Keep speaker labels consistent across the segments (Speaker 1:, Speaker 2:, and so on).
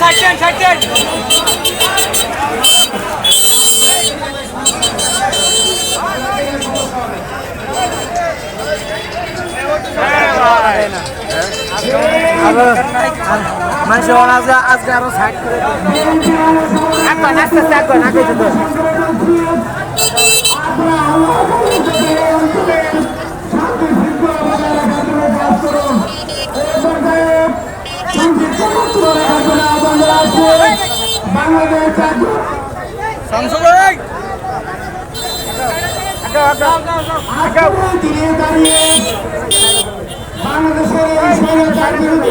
Speaker 1: ষাট ষাট
Speaker 2: মানুষ আজকে আরও সাইড করে আস্তে আস্তে একবার না
Speaker 3: বাংলাদেশের এই স্বৈরাচার বিরোধী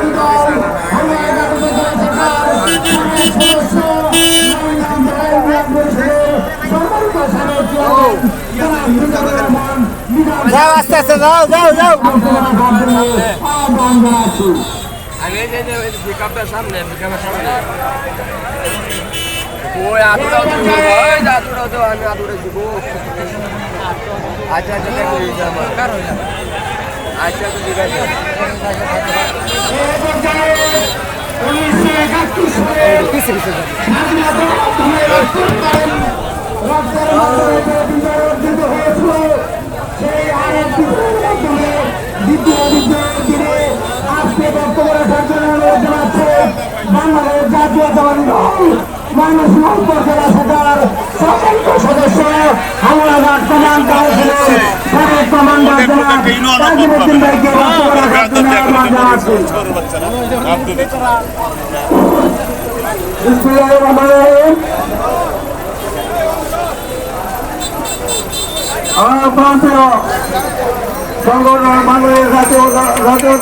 Speaker 2: যাও আস্তে আস্তে যাও যাও যাও।
Speaker 1: আমি এই যে পিকআপটার সামনে পিকআপের সামনে। ওই আতুরাও দিব ওই যে আতুরাও তো আমি আতুরে দিব আচ্ছা আচ্ছা দেখো আচ্ছা তো ঠিক আছে।
Speaker 3: উনিশশো একাত্তর সালে দিনে আজকে বক্তব্য রাখার জন্য অনুরোধ জানাচ্ছে বাংলাদেশ জাতীয়তাবাদী দল মানুষ উপজেলা শাখার সকল সদস্য হামলাঘাট কমান্ড কাউন্সিলের সাবেক কমান্ডার জনাব তাজিমুদ্দিন ভাইকে বক্তব্য রাখার জন্য আহ্বান জানাচ্ছি বিসমিল্লাহিররহমানিররহিম। আমার প্রান্তীয় সংগঠন বাংলাদেশ জাতীয় জাতীয়